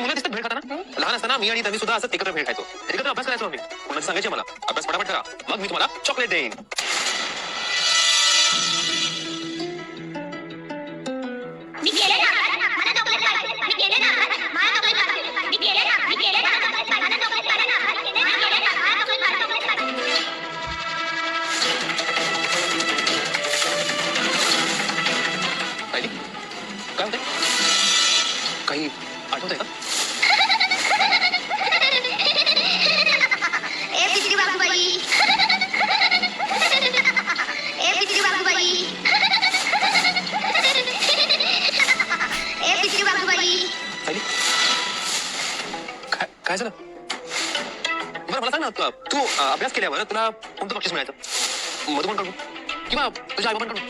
मुलं दिसतात भेळ खाताना? लहान असताना मी आणि त्यांनी सुद्धा असं एकत्र भेळ खायचो. एकत्र अभ्यास करायचो आम्ही. कोणाचं सांगायचे मला अभ्यास फटाफट करा. मग मी तुम्हाला चॉकलेट देईन. मी गेले ना मला काय झालं? बरं मला सांग ना तू- अभ्यास केल्यावर तुला कोणतं बक्षीस मिळायचं? मधुबनकडून किंवा तुझ्या आईबाबांकडून?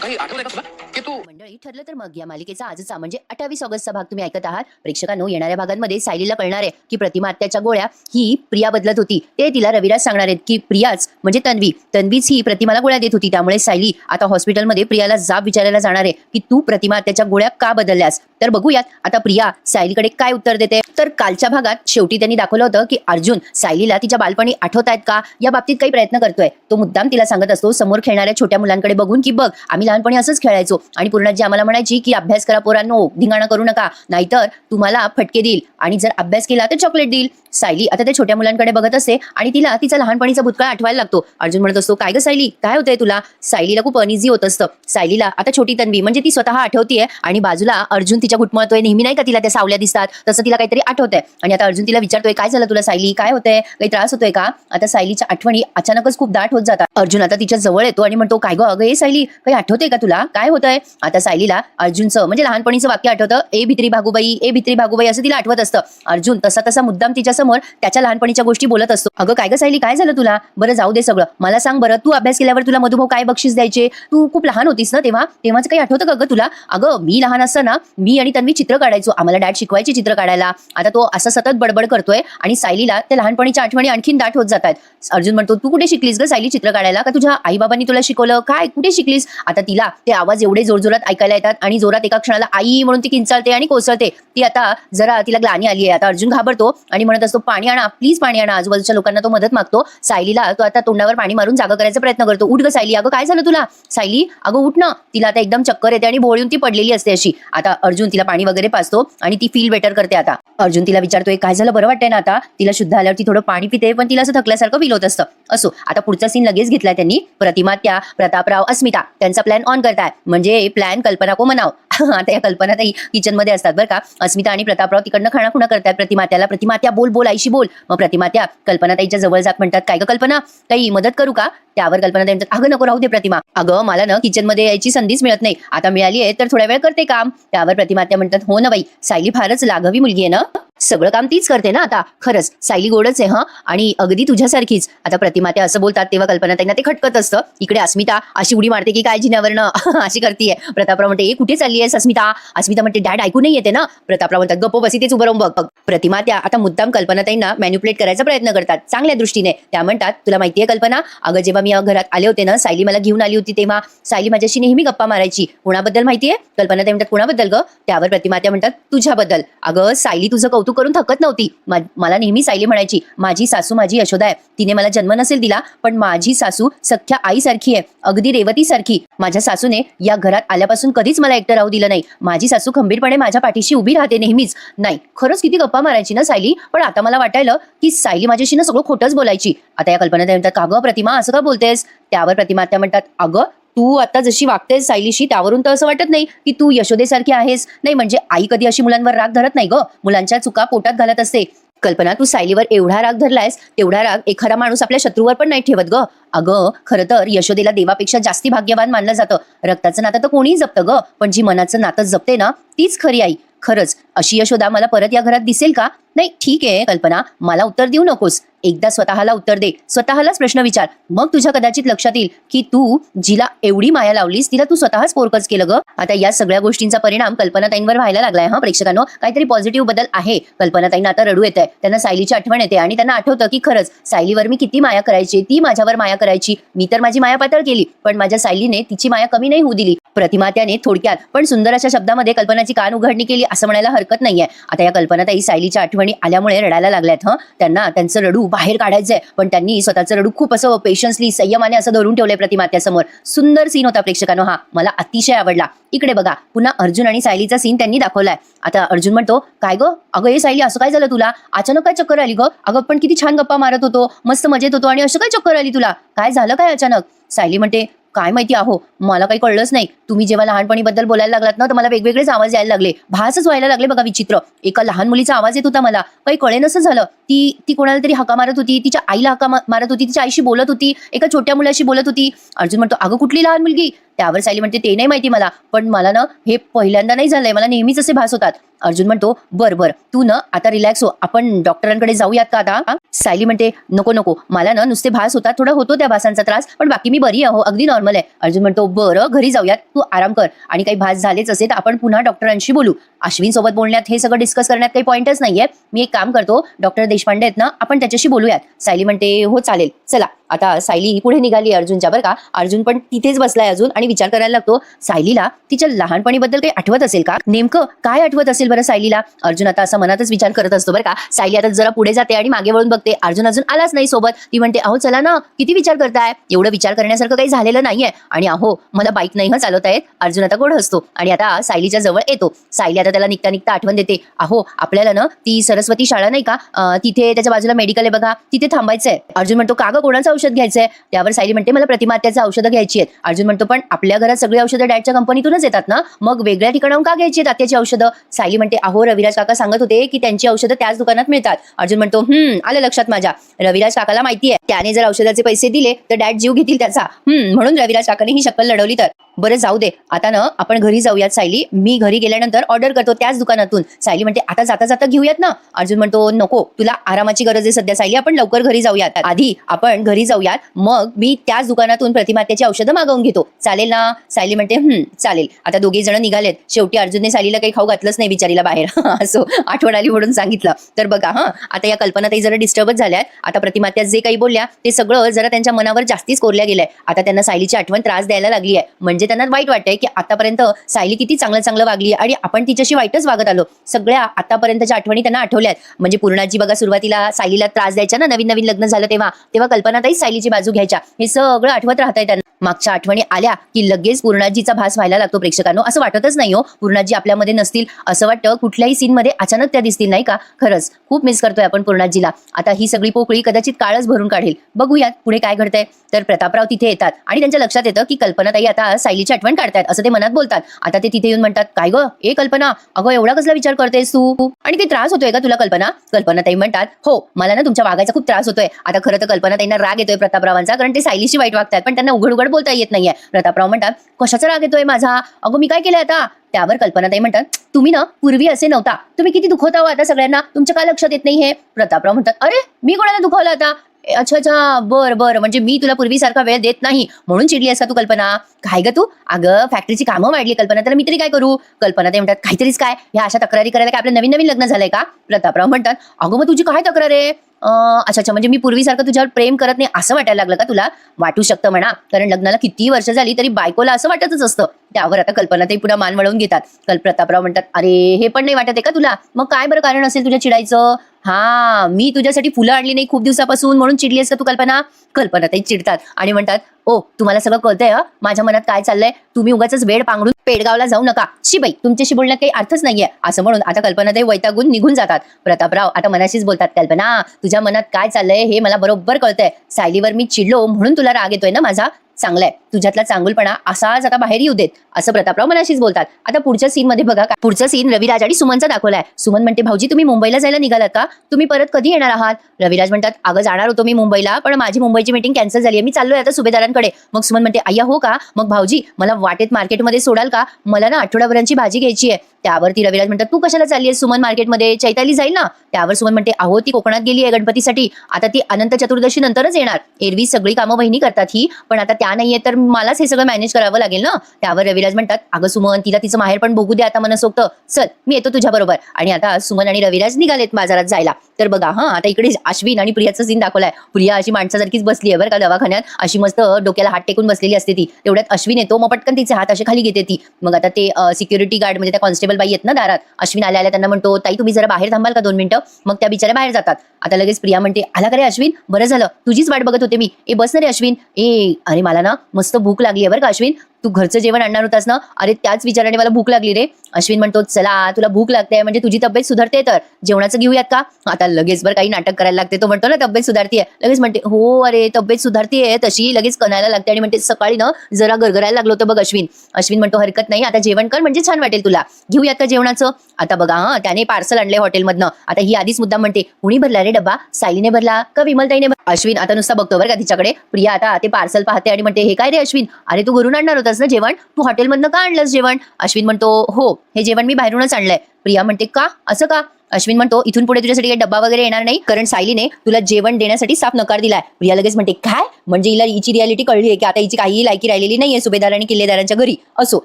काही आठवलं आहे का तुला? की तू मंडळी ठरलं तर मग या मालिकेचा आजचा म्हणजे अठ्ठावीस ऑगस्टचा भाग तुम्ही ऐकत आहात. प्रेक्षकांनो येणाऱ्या भागांमध्ये सायलीला कळणार आहे की प्रतिमा आत्याच्या गोळ्या ही प्रिया बदलत होती. ते तिला रविराज सांगणार आहेत की प्रियाच म्हणजे तन्वी. तन्वीच ही प्रतिमाला गोळ्या देत होती. त्यामुळे सायली आता हॉस्पिटलमध्ये प्रियाला जाब विचारायला जाणार आहे की तू प्रतिमा आत्याच्या गोळ्या का बदलल्यास? तर बघूयात आता प्रिया सायलीकडे काय उत्तर देते? तर कालच्या भागात शेवटी त्यांनी दाखवलं होतं की अर्जुन सायलीला तिच्या बालपणी आठवत आहेत का? या बाबतीत काही प्रयत्न करतोय. तो मुद्दाम तिला सांगत असतो समोर खेळणाऱ्या छोट्या मुलांकडे बघून की बघ आम्ही लहानपणी असंच खेळायचो आणि पूर्णाजी आम्हाला म्हणायची की अभ्यास करा पोरांनो धिंगाणा करू नका. नाहीतर तुम्हाला फटके देईल. आणि जर अभ्यास केला तर चॉकलेट देईल. सायली आता त्या छोट्या मुलांकडे बघत असते आणि तिला तिचा लहानपणीचा भूतकाळ आठवायला लागतो. अर्जुन म्हणत असतो काय ग सायली? काय होतंय तुला? सायलीला खूप अनइझी होत असतं. सायलीला आता छोटी तन्वी म्हणजे ती स्वतः आठवतीये आणि बाजूला अर्जुन तिच्या घुटमळतोय. नेहमी नाही का तिला त्या सावल्या दिसतात? तसं तिला काहीतरी आठवतंय. आणि आता अर्जुन तिला विचारतोय काय झालं तुला सायली? काय होतंय? काही त्रास होतोय का? आता सायलीच्या आठवणी अचानकच खूप दाट होत जातात. अर्जुन आता तिच्या जवळ येतो आणि म्हणतो काय गं? अगं हे सायली काही आठवतंय का तुला? काय होतंय? आता सायलीला अर्जुनचं म्हणजे लहानपणीचं वाक्य आठवतं ए भित्री भागूबाई ए भित्री भागूबाई असं तिला आठवत असतं. अर्जुन तसा तसा मुद्दाम तिच्या समोर त्याच्या लहानपणीच्या गोष्टी बोलत असतो. अगं काय ग सायली काय झालं तुला? बरं जाऊ दे सगळं. मला सांग बरं तू अभ्यास केल्यावर तुला मधुभाऊ काय बक्षीस द्यायचे? तू खूप लहान होतीस ना तेव्हा? तेव्हाच काही आठवतं का गं तुला? अगं मी लहान असताना मी आणि तन्वी चित्र काढायचो. आम्हाला डॅड शिकवायचे चित्र काढायला. आता तो असं सतत बडबड करतोय आणि सायलीला त्या लहानपणीच्या आठवणी आणखीन दाट होत जातात. अर्जुन म्हणतो तू कुठे शिकलीस ग सायली चित्र काढायला? का तुझ्या आई बाबांनी तुला शिकवलं? काय? कुठे शिकलीस? आता तिला ते आवाज एवढे जोरजोरात ऐकायला येतात आणि जोरात एका क्षणाला आई म्हणून ती किंचाळते आणि कोसळते. ती आता जरा तिला ग्लानी आली आहे. आता अर्जुन घाबरतो आणि म्हणत असतो पाणी आणा प्लीज पाणी आणा. आजूबाजूच्या लोकांना तो मदत मागतो. सायलीला तो आता तोंडावर पाणी मारून जागा करायचा प्रयत्न करतो. उठ ग सायली अगं काय झालं तुला? सायली अगं उठ ना. तिला आता एकदम चक्कर येते आणि भोळून ती पडलेली असते अशी. आता अर्जुन तिला पाणी वगैरे पाचतो आणि ती फील बेटर करते आता. अर्जुन तिला विचारतोय काय झालं? बरं वाटतंय ना आता? तिला शुद्ध आल्यावर ती थोडं पाणी पिते पण तिला असं थकल्यासारखं फील होत असतं. असो आता पुढचा सीन लगेच घेतलाय त्यांनी. प्रतिमा त्या प्रतापराव अस्मिता त्यांचा प्लॅन ऑन करताय. म्हणजे प्लॅन कल्पना को मनाव. आता या कल्पना ताई किचनमध्ये असतात बरं का. अस्मिता आणि प्रतापराव तिकडनं खाणाखुणा करतात प्रतिमात्याला प्रतिमात्या बोल बोल आईशी बोल. मग प्रतिमात्या कल्पना ताईच्या जवळ जात म्हणतात काय ग कल्पना? ताई मदत करू का? त्यावर कल्पना ताई म्हणतात अगं नको राहू दे प्रतिमा. अगं मला ना किचनमध्ये यायची संधीच मिळत नाही. आता मिळाली आहे तर थोड्या वेळ करते काम. त्यावर प्रतिमात्या म्हणतात हो ना बाई. सायली फारच लाघवी मुलगी आहे ना? सगळं काम तीच करते ना आता. खरंच सायली गोडच आहे हा. आणि अगदी तुझ्यासारखीच. आता प्रतिमा ते असं बोलतात तेव्हा कल्पना त्यांना ते खटकत असतं. इकडे अस्मिता अशी उडी मारते की काय जिन्यावरनं अशी करतीये. प्रतापराव म्हणते ए कुठे चालली आहेस अस्मिता? अस्मिता म्हणते डॅड ऐकू नाही येते ना. प्रतापराव म्हणतात गप्प बसी तेच उभं राहून बघ. बघ प्रतिमा त्या आता मुद्दाम कल्पना ताईंना मॅन्युप्लेट करायचा प्रयत्न करतात चांगल्या दृष्टीने. त्या म्हणतात तुला माहितीये कल्पना? अगं जेव्हा मी घरात आले होते ना सायली मला घेऊन आली होती तेव्हा. सायली माझ्याशी नेहमी गप्पा मारायची. कोणाबद्दल माहितीये? कल्पना ते म्हणतात कोणाबद्दल ग? त्यावर प्रतिमा त्या म्हणतात तुझ्याबद्दल. अगं सायली तुझं कौतुक करून थकत नव्हती. मला नेहमी सायली म्हणायची माझी सासू माझी यशोदा आहे. तिने मला जन्म नसेल दिला पण माझी सासू सख्या आईसारखी आहे अगदी रेवती सारखी माझ्या सासूने या घरात आल्यापासून कधीच मला एकटं राहू दिलं नाही. माझी सासू खंबीरपणे माझ्या पाठीशी उभी राहते नेहमीच. नाही खरंच किती गप्पा मारायची ना सायली? पण आता मला वाटायलं की सायली माझ्याशी ना सगळं खोटंच बोलायची. आता या कल्पना म्हणतात का गं प्रतिमा? असं का बोलतेस? त्यावर प्रतिमा त्या म्हणतात अगं तू आता जशी वागतेस सायलीशी त्यावरून तर असं वाटत नाही की तू यशोदेसारखी आहेस. नाही म्हणजे आई कधी अशी मुलांवर राग धरत नाही ग? मुलांच्या चुका पोटात घालत असते. कल्पना तू सायलीवर एवढा राग धरलायस तेवढा राग एखादा माणूस आपल्या शत्रूवर पण नाही ठेवत ग. अगं खरं तर यशोदेला देवापेक्षा जास्ती भाग्यवान मानलं जातं. रक्ताचं नातं तर कोणीही जपतं ग पण जी मनाचं नातं जपते ना तीच खरी आई. खरंच अशी यशोदा मला परत या घरात दिसेल का? नाही ठीक आहे कल्पना मला उत्तर देऊ नकोस. एकदा स्वतःला उत्तर दे. स्वतःलाच प्रश्न विचार. मग तुझ्या कदाचित लक्षात येईल की तू जिला एवढी माया लावलीस तिला तू स्वतःच पोरकच केलं ग. आता या सगळ्या गोष्टींचा परिणाम कल्पनाताईंवर व्हायला लागलाय हा प्रेक्षकांनो? काहीतरी पॉझिटिव्ह बदल आहे. कल्पनाताईंना आता रडू येत आहे त्यांना सायलीची आठवण येते आणि त्यांना आठवतं की खरंच सायलीवर मी किती माया करायची ती माझ्यावर माया करायची. मी तर माझी माया पातळ केली पण माझ्या सायलीने तिची माया कमी नाही होऊ दिली. प्रतिमा त्याने थोडक्यात पण सुंदर अशा शब्दामध्ये कल्पनाची कान उघडणी केली असं म्हणायला हरकत नाहीये. आता या कल्पनाताई सायलीच्या आठवणी आल्यामुळे रडायला लागल्यात हं. त्यांना त्यांचं रडू बाहेर काढायचंय. पण त्यांनी स्वतःचं रडू खूप असं पेशन्सली संयमाने असं धरून ठेवलंय प्रतिमात्यासमोर. सुंदर सीन होता प्रेक्षकांनो हा. मला अतिशय आवडला. इकडे बघा पुन्हा अर्जुन आणि सायलीचा सीन त्यांनी दाखवलाय. आता अर्जुन म्हणतो काय गं? अगं हे सायली असं काय झालं तुला? अचानक काय चक्कर आली ग? अगं पण किती छान गप्पा मारत होतो मस्त मजेत होतो आणि असं काय चक्कर आली तुला? काय झालं काय अचानक? सायली म्हणते काय माहिती आहो मला काही कळलंच नाही. तुम्ही जेव्हा लहानपणीबद्दल बोलायला लागलात ना तर मला वेगवेगळेच आवाज यायला लागले. भासच व्हायला लागले बघा विचित्र. एका लहान मुलीचा आवाज येत होता मला. काही कळेनसं झालं. ती ती कोणाला तरी हका मारत होती तिच्या आईला हका मारत होती तिच्या आईशी बोलत होती एका छोट्या मुलाशी बोलत होती. अर्जुन म्हणतो अगं कुठली लहान मुलगी? त्यावर सायली म्हणते ते नाही माहिती मला. पण मला ना हे पहिल्यांदा नाही झालंय. मला नेहमीच असे भास होतात. अर्जुन म्हणतो बर बर. तू ना आता रिलॅक्स हो. आपण डॉक्टरांकडे जाऊयात का आता? सायली म्हणते नको नको. मला ना नुसते भास होता थोडा होतो त्या भासांचा त्रास पण बाकी मी बरी आहो अगदी नॉर्मल आहे. अर्जुन म्हणतो बरं घरी जाऊयात. तू आराम कर. आणि काही भास झालेच असेल तर आपण पुन्हा डॉक्टरांशी बोलू. अश्विन सोबत बोलण्यात हे सगळं डिस्कस करण्यात काही पॉईंटच नाहीये. मी एक काम करतो डॉक्टर देशपांडे आहेत ना आपण त्याच्याशी बोलूयात. सायली म्हणते हो चालेल. चला. आता सायली पुढे निघाली अर्जुनच्या बरं का? अर्जुन पण तिथेच बसलाय अजून आणि विचार करायला लागतो सायलीला तिच्या लहानपणीबद्दल काही आठवत असेल का? नेमकं काय आठवत असेल बरं सायलीला? अर्जुन आता असा मनातच विचार करत असतो बरं का? सायली आता जरा पुढे जाते आणि मागे वळून बघते अर्जुन अजून आलाच नाही सोबत. ती म्हणते अहो चला ना किती विचार करताय? एवढं विचार करण्यासारखं काही झालेलं नाहीये. आणि अहो मला बाईक नाही हं चालवता येत. अर्जुन आता गोड असतो आणि आता सायलीच्या जवळ येतो. सायली आता त्याला निघता निघता आठवण देते अहो आपल्याला ना ती सरस्वती शाळा नाही का? तिथे त्याच्या बाजूला मेडिकल आहे बघा तिथे थांबायचंय. अर्जुन म्हणतो का कोणाचा कोणाचं औषध घ्यायचं आहे त्यावर सायली म्हणते मला प्रतिमात्याचं औषधं घ्यायची आहेत. अर्जुन म्हणतो पण आपल्या घरात सगळी औषधं डॅडच्या कंपनीतूनच येतात ना? मग वेगळ्या ठिकाणाहून का घ्यायची आहेत आत्याची औषधं? सायली म्हणते अहो रविराज काका सांगत होते की त्यांची औषधं त्याच दुकानात मिळतात. अर्जुन म्हणतो हम्म आलं लक्षात माझ्या. रविराज काकाला माहिती आहे त्याने जर औषधाचे पैसे दिले तर डॅड जीव घेतील त्याचा. हम्म म्हणून रविराज काकाने ही शक्कल लढवली तर. बरं जाऊ दे. आता ना आपण घरी जाऊयात सायली. मी घरी गेल्यानंतर ऑर्डर करतो त्याच दुकानातून. सायली म्हणते आता जाता जाता घेऊयात ना? अर्जुन म्हणतो नको. तुला आरामाची गरज आहे सध्या सायली. आपण लवकर घरी जाऊयात. आधी आपण घरी जाऊयात. मग मी त्याच दुकानातून प्रतिमात्याची औषधं मागवून घेतो. चालेल ना? सायली म्हणते हम्म चालेल. आता दोघे जण निघालेत. शेवटी अर्जुनने सायलीला काही खाऊ घातलंच नाही बिचारीला बाहेर. असो आठवण आली म्हणून सांगितलं. तर बघा हां आता या कल्पनाताई जरा डिस्टर्बच झाल्यात. आता प्रतिमात्या जे काही बोलल्या ते सगळं जरा त्यांच्या मनावर जास्तीच कोरल्या गेलंय आता त्यांना सायलीची आठवण त्रास द्यायला लागली आहे. म्हणजे त्यांना वाईट वाटतंय की आतापर्यंत सायली किती चांगलं चांगलं वागली आणि आपण तिच्याशी वाईटच वागत आलो. सगळ्या आतापर्यंतच्या आठवणी त्यांना आठवल्यात. म्हणजे पूर्णाजी बघा सुरुवातीला सायलीला त्रास द्यायच्या ना? नवीन नवीन लग्न झालं तेव्हा. तेव्हा कल्पनाताई सायलीची बाजू घ्यायच्या. हे सगळं आठवत राहतंय त्यांना. मागच्या आठवणी आल्या की लगेच पूर्णाजीचा भास व्हायला लागतो प्रेक्षकांनो. असं वाटतच नाही हो. पूर्णाजी आपल्यामध्ये नसतील. असं वाटतं कुठल्याही सीनमध्ये अचानक त्या दिसतील नाही का? खरंच. खूप मिस करतोय आपण पूर्णाजीला. आता ही सगळी पोकळी कदाचित काळच भरून काढेल. बघूयात पुढे काय घडतंय. तर प्रतापराव तिथे येतात आणि त्यांच्या लक्षात येतं की कल्पनाताई आता सायलीची आठवण काढतायत असं ते मनात बोलतात. आता ते तिथे येऊन म्हणतात काय ग? ए कल्पना अगं एवढा कसला विचार करतेस तू? आणि ते त्रास होतोय का तुला कल्पना? कल्पनाताई म्हणतात हो मला ना तुमच्या वागायचा खूप त्रास होतोय. आता खरं तर कल्पनाताईंना राग येतोय प्रतापरावांचा कारण ते सायलीशी वाईट वागतात पण त्यांना उघड उघड बोलता येत नाहीये. प्रतापराव म्हणतात कशाचा राग येतोय माझा? अगं मी काय केलंय आता? त्यावर कल्पनाताई म्हणतात तुम्ही ना पूर्वी असे नव्हता. तुम्ही किती दुखवता हो आता सगळ्यांना? तुमच्या काय लक्षात येत नाही हे प्रतापराव म्हणतात अरे मी कोणाला दुखवलं आता? अच्छा अच्छा बर बर. म्हणजे मी तुला पूर्वीसारखा वेळ देत नाही. म्हणून चिडली आहेस का तू कल्पना? काय ग तू? अगं फॅक्टरीची कामं वाढली कल्पना. तर मी तरी काय करू? कल्पना ते म्हणतात काहीतरीच काय? ह्या अशा तक्रारी करायला काय आपलं नवीन नवीन लग्न झालंय का? प्रतापराव म्हणतात अगं मग तुझी काय तक्रार आहे? अच्छा अच्छा. म्हणजे मी पूर्वीसारखं तुझ्यावर प्रेम करत नाही असं वाटायला लागलं का तुला? वाटू शकतं म्हणा. कारण लग्नाला किती वर्ष झाली तरी बायकोला असं वाटतच असतं. त्यावर आता कल्पना ते पुन्हा मान वळवून घेतात. कल प्रतापराव म्हणतात अरे हे पण नाही वाटत आहे का तुला? मग काय बरं कारण असेल तुझ्या चिडायचं? हा मी तुझ्यासाठी फुलं आणली नाही खूप दिवसापासून म्हणून चिडली का तू कल्पना? कल्पना ते चिडतात आणि म्हणतात ओ तुम्हाला सगळं कळतंय माझ्या मनात काय चाललंय? तुम्ही उगाच वेळ पांगडून पेडगावला जाऊ नका. शिबाई तुमच्याशी बोलण्यात काही अर्थच नाहीये. असं म्हणून आता कल्पना ते वैतागून निघून जातात. प्रतापराव आता मनाशीच बोलतात कल्पना तुझ्या मनात काय चाललंय हे मला बरोबर कळतंय. सायलीवर मी चिडलो म्हणून तुला राग येतोय ना माझा? चांगलाय तुझ्यातला चांगुलपणा असाच आता बाहेर येऊ देत असं प्रतापराव मनाशीच बोलतात. आता पुढच्या सीन मध्ये बघा का पुढचं सीन रविराज आणि सुमनचा दाखवलाय. सुमन म्हणते भाऊजी तुम्ही मुंबईला जायला निघालात का? तुम्ही परत कधी येणार आहात? रविराज म्हणतात अगं जाणार होतो मी मुंबईला पण माझी मुंबईची मीटिंग कॅन्सल झाली आहे. मी चाललोय आता सुभेदारांकडे. मग सुमन म्हणते अय्या हो का? मग भाऊजी मला वाटेत मार्केटमध्ये सोडाल का? मला ना आठवड्याभरांची भाजी घ्यायची आहे. त्यावरती रविराज म्हणतात तू कशाला चालली आहे सुमन मार्केटमध्ये चैताली जाईल ना? त्यावर सुमन म्हणते अहो ती कोकणात गेली आहे गणपतीसाठी. आता ती अनंत चतुर्दशी नंतरच येणार. एरवी सगळी कामं बहिणी करतात ही पण आता त्या नाहीये तर मलाच हे सगळं मॅनेज करावं लागेल ना? त्यावर रविराज म्हणतात अगं सुमन तिला तिचं माहेर पण बघू दे आता मनसोक्त. चल मी येतो तुझ्या बरोबर. आणि आता सुमन आणि रविराज निघालेत बाजारात जायला. तर बघा हा आता इकडे अश्विन आणि प्रियाचं सीन दाखवलाय. प्रिया अशी माणसासारखीच बसली आहे बरं का दवाखान्यात. अशी मस्त डोक्याला हात टेकून बसलेली असते ती. तेवढ्यात अश्विन येतो मग पटकन तिचे हात असे खाली घेते ती. मग आता ते सिक्युरिटी गार्ड म्हणजे त्या कॉन्स्टेबल बाई येत ना दारात? अश्विन आल्या आल्या त्यांना म्हणतो ताई तुम्ही जरा बाहेर थांबाल का दोन मिनिटं? मग त्या बिचाऱ्या बाहेर जातात. आता लगेच प्रिया म्हणते आला का रे अश्विन? बरं झालं. तुझीच वाट बघत होते मी. ए बस ना रे अश्विन. ए अरे मला ना मस्त भूक लागली आहे बरं का अश्विन. तू घरचं जेवण आणणार होतास ना? अरे त्याच विचाराने मला भूक लागली रे. अश्विन म्हणतो चला तुला भूक लागते म्हणजे तुझी तब्येत सुधारते तर. जेवणाचं घेऊयात का? आता लगेच बरं काही नाटक करायला लागते. तो म्हणतो ना तब्येत सुधारतीये लगेच म्हणते हो अरे तब्येत सुधारतीये तशी लगेच कणायला लागते आणि म्हणते सकाळी ना जरा गरगरायला लागलो होतं बघ अश्विन. अश्विन म्हणतो हरकत नाही आता जेवण कर म्हणजे छान वाटेल तुला. घेऊयात का जेवणाचं? आता बघा हा त्याने पार्सल आणलंय हॉटेलमधनं. आता ही आधीच मुद्दा म्हणते कुणी भरला रे डब्बा? सायलीने भरला का विमलताईने अश्विन आता नुसता बघतो बरं का तिच्याकडे. प्रिया आता ते पार्सल पाहते आणि म्हणते हे काय रे अश्विन? अरे तू घरून आणणार होता होतास ना जेवण तू हॉटेलमधनं का आणलंस जेवण? अश्विन म्हणतो हो हे जेवण मी बाहेरूनच आणलंय. प्रिया म्हणते का? असं का? अश्विन म्हणतो इथून पुढे तुझ्यासाठी काही डब्बा वगैरे येणार नाही कारण सायलीने तुला जेवण देण्यासाठी साफ नकार दिलाय. प्रिया लगेच म्हणते काय? म्हणजे हिला हिची रियालिटी कळली आहे की आता हिची काहीही लायकी राहिलेली नाहीये सुभेदार आणि किल्लेदारांच्या घरी. असो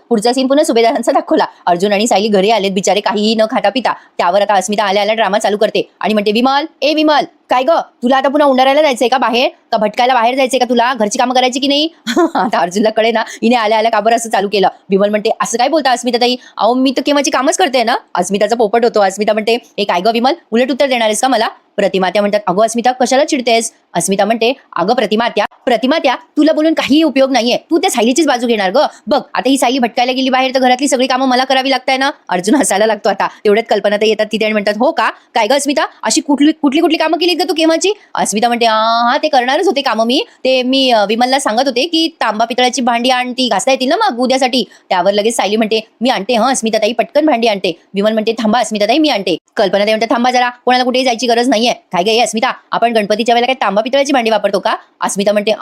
पुढचा सीन पुन्हा सुभेदारांचा दाखवला. अर्जुन आणि सायली घरी आलेत बिचारे काहीही न खाता पिता. त्यावर आता अस्मिता आल्या आल्या ड्रामा चालू करते आणि म्हणते विमल ए विमल. काय ग? तुला आता पुन्हा उंडारायला जायचंय का बाहेर? का भटकायला बाहेर जायचंय का तुला? घरची कामं करायची की नाही? आता अर्जुनला कळे ना. हिने आल्या आल्या काबर असं चालू केलं. विमल म्हणते असं काय बोलता अस्मिता ताई अहो मी तर केव्हाची कामच करते ना. अस्मिताचा पोपट होतो. अस्मिता म्हणते हे काय ग विमल उलट उत्तर देणार का मला? प्रतिमा त्या म्हणतात अगो अस्मिता कशाला चिडतेस? अस्मिता म्हणते अगं प्रतिमा त्या प्रतिमा त्या तुला बोलून काही उपयोग नाहीये. तू त्या सायलीचीच बाजू घेणार ग. बघ आता ही सायली भटकायला गेली बाहेर तर घरातली सगळी कामं मला करावी लागताय ना? अर्जुन हसायला लागतो आता. तेवढ्यात कल्पना तर येतात तिथे आणि म्हणतात हो का? काय ग अस्मिता? अशी कुठली कुठली कुठली कामं केलीत ग तू केव्हाची? अस्मिता म्हणते हा ते करणारच होते कामं मी. ते मी विमलला सांगत होते की तांबा पितळाची भांडी आण ती घासता येतील ना मग उद्यासाठी? त्यावर लगेच सायली म्हणते मी आणते हा अस्मिता ताई पटकन भांडी आणते. विमल म्हणते थांबा अस्मिता ताई मी आणते. कल्पना ताई म्हणते थांबा जरा कोणाला कुठेही जायची गरज नाही नाहीये. काय गे अस्मिता? आपण गणपतीच्या वेळेला काय तांबा पितळ्याची भांडी वापरतो का? अस्मिता म्हणते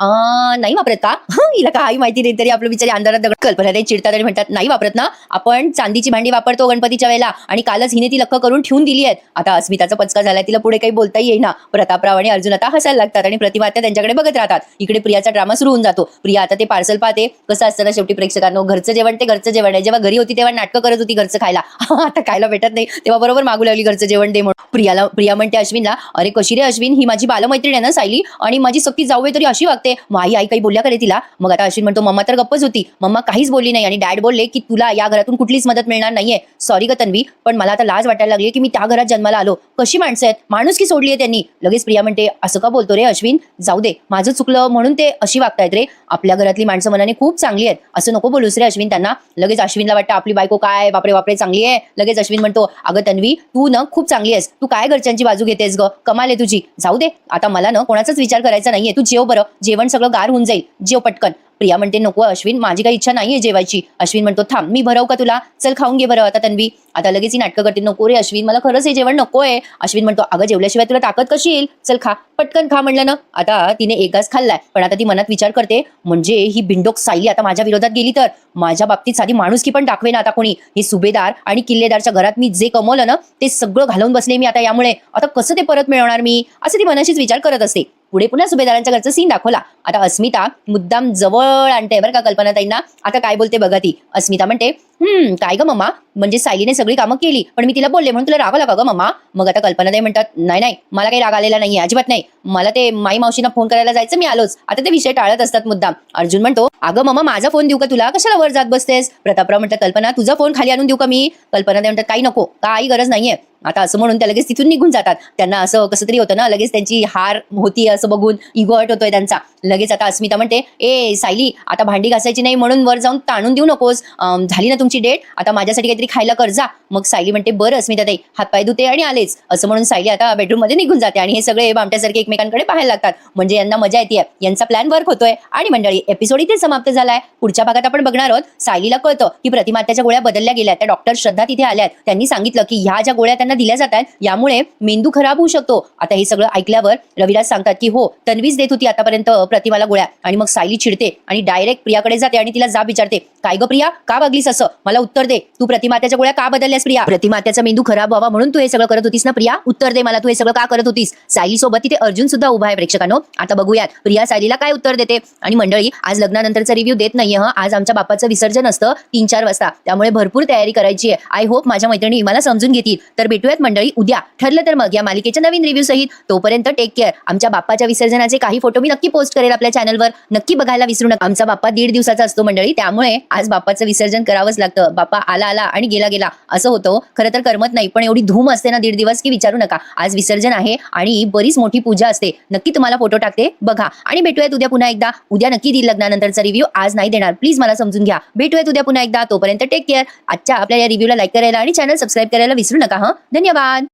नाही वापरत का? हिला काही माहिती नाही तरी आपलं बिचारी अंधारात दगड कल्पना ताई चिडतात आणि म्हणतात नाही वापरत ना. आपण चांदीची भांडी वापरतो गणपतीच्या वेळेला आणि कालच हिने ती लक्क करून ठेवून दिली आहेत. आता अस्मिताचा पचका झालाय तिला पुढे काही बोलता येईना. प्रतापराव आणि अर्जुन आता हसायला लागतात आणि प्रतिमा त्या त्यांच्याकडे बघत राहतात. इकडे प्रियाचा ड्रामा सुरू होऊन जातो. प्रिया आता ते पार्सल पाहते. कसं असतं ना शेवटी प्रेक्षकांनो घरचं जेवण ते घरचं जेवण आहे. जेव्हा घरी होती तेव्हा नाटकं करत होती घरचं खायला. आता खायला भेटत नाही. तेव्हा बरोबर मागू लागली घरचं जेवण दे म्हणून. प्रियाला प्रिया म्हणते अश्विनला अरे कशी रे अश्विन? ही माझी बालमैत्रीण आहे ना सायली. आणि माझी सक्की जाऊ तरी अशी वागते. माई आई काही बोलल्या करे तिला? मग आता अश्विन म्हणतो मम्मा तर गप्पच होती. मम्मा काहीच बोलली नाही. आणि डॅड बोलले की तुला या घरातून कुठलीच मदत मिळणार नाहीये. सॉरी ग तन्वी पण मला आता लाज वाटायला लागली की मी त्या घरात जन्माला आलो. कशी माणसं आहेत? माणूस की सोडली आहे त्यांनी? लगेच प्रिया म्हणते असं का बोलतो रे अश्विन? जाऊ दे. माझं चुकलं म्हणून ते अशी वागतायत रे. आपल्या घरातली माणसं मनाने खूप चांगली आहेत. असं नको बोलूस रे अश्विन त्यांना. लगेच अश्विनला वाटतं आपली बायको काय? बापरे बापरे चांगली आहे. लगेच अश्विन म्हणतो अगं तन्वी तू ना खूप चांगली आहेस. तू काय घरच्यांची बाजू घेतेस ग? कमाल आहे तुझी. जाऊ दे आता मला ना कोणाचाच विचार करायचा नाहीये. तू जेव बरं जेवण सगळं गार होऊन जाईल. जेव पटकन. प्रिया म्हणते नको अश्विन माझी काही इच्छा नाहीये जेवायची. अश्विन म्हणतो थांब मी भरव का तुला? चल खाऊन घे बरं. आता तन्वी आता लगेच ही नाटकं करते नको रे अश्विन मला खरंच हे जेवण नको आहे अश्विन म्हणतो अगं जेवल्याशिवाय तुला ताकद कशी येईल? चल खा पटकन खा म्हणलं ना. आता तिने एकाच खाल्लाय पण आता ती मनात विचार करते म्हणजे ही बिंडोक सायली आता माझ्या विरोधात गेली तर? माझ्या बाबतीत साधी माणुसकी पण दाखवे ना आता कोणी? हे सुभेदार आणि किल्लेदारच्या घरात मी जे कमवलं ना ते सगळं घालवून बसले मी आता यामुळे. आता कसं ते परत मिळवणार मी? असं ती मनाशीच विचार करत असते. पुढे पुन्हा सुभेदारांच्या घरचा सीन दाखवला. आता अस्मिता मुद्दाम जवळ आणते बरं का कल्पनाताईंना. आता काय बोलते बघा ती. अस्मिता म्हणते हम्म काय ग मम्मा म्हणजे सायलीने सगळी कामं केली पण मी तिला बोलले म्हणून तुला राग आला का ग मम्मा मग आता कल्पना ताई म्हणतात नाही नाही मला काही राग आलेला नाही अजिबात नाही. मला ते माई मावशीना फोन करायला जायचं मी आलोच. आता ते विषय टाळत असतात मुद्दाम. अर्जुन म्हणतो अगं मम्मा माझा फोन देऊ का तुला? कशाला वर जात बसतेस? प्रतापराव म्हणतात कल्पना तुझा फोन खाली आणून देऊ का मी? कल्पना म्हणतात काही नको काही गरज नाहीये. आता असं म्हणून त्या लगेच तिथून निघून जातात. त्यांना असं कसं तरी होतं ना लगेच त्यांची हार होती असं बघून इगोअर्ट होतोय त्यांचा. लगेच आता अस्मिता म्हणते ए सायली आता भांडी घासायची नाही म्हणून वर जाऊन ताणून देऊ नकोस. झाली ना तुमची डेट? आता माझ्यासाठी काहीतरी खायला कर जा. मग सायली म्हणते बरं अस्मिता ताई हातपाय धुते आणि आलेच. असं म्हणून सायली आता बेडरूममध्ये निघून जाते आणि हे सगळे बामट्यासारखे एकमेकांकडे पाहायला लागतात. म्हणजे यांना मजा येते यांचा प्लॅन वर्क होतोय. आणि मंडळी एपिसोड इथे समाप्त झालाय. पुढच्या भागात आपण बघणार आहोत. सायलीला कळतं की प्रतिमात्याच्या गोळ्या बदलल्या गेल्या त्या डॉक्टर श्रद्धा तिथे आल्यात त्यांनी सांगितलं की ह्या ज्या गोळ्या त्यांना दिल्या जातात यामुळे मेंदू खराब होऊ शकतो. आता हे सगळं ऐकल्यावर रविराज सांगतात की हो तन्वीच देत होती आतापर्यंत प्रतिमाला गोळ्या आणि मग सायली चिडते आणि डायरेक्ट प्रियाकडे जाते आणि तिला जाब विचारते काय ग प्रिया? का वागलीस असं? मला उत्तर दे. तू प्रतिमात्याच्या गोळ्या का बदलल्यास प्रिया? प्रतिमात्याचा मेंदू खराब व्हावा म्हणून तू हे सगळं करत होतीस ना प्रिया? उत्तर दे मला तू हे सगळं का करत होतीस? सायली सोबत तिथे अर्जुन सुद्धा उभा आहे प्रेक्षकांनो. आता बघूयात प्रिया सायलीला काय उत्तर देते? आणि मंडळी आज लग्नानंतरचा रिव्ह्यू देत नाहीये हं? आज आमच्या बापाचं विसर्जन असतं तीन चार वाजता. त्यामुळे भरपूर तयारी करायची आहे. आय होप माझ्या मैत्रिणी मला समजून घेतील. तर भेटूयात मंडळी उद्या ठरलं तर मग या मालिकेच्या नवीन रिव्ह्यू सहित तोपर्यंत टेक केअर आमच्या बाप्पाच्या विसर्जनाचे काही फोटो मी नक्की पोस्ट करेल आपल्या चॅनलवर नक्की बघायला विसरू नका. आमचा बाप्पा दीड दिवसाचा असतो मंडळी त्यामुळे आज बाप्पाचं विसर्जन करावंच लागतं. बाप्पा आला आला आणि गेला गेला. असं होतं. खरं तर करमत नाही पण एवढी धूम असते ना दीड दिवस की विचारू नका. आज विसर्जन आहे आणि बरीच मोठी पूजा असते. नक्की तुम्हाला फोटो टाकते बघा. आणि भेटूयात उद्या पुन्हा एकदा. उद्या नक्की देईल लग्नानंतरचा रिव्ह्यू आज नाही देणार. प्लीज मला समजून घ्या. भेटूयात उद्या पुन्हा एकदा. तोपर्यंत टेक केअर आजच्या आपल्या या रिव्ह्यूला लाईक करायला आणि चॅनल सबस्क्राईब करायला विसरू नका हा? धन्यवाद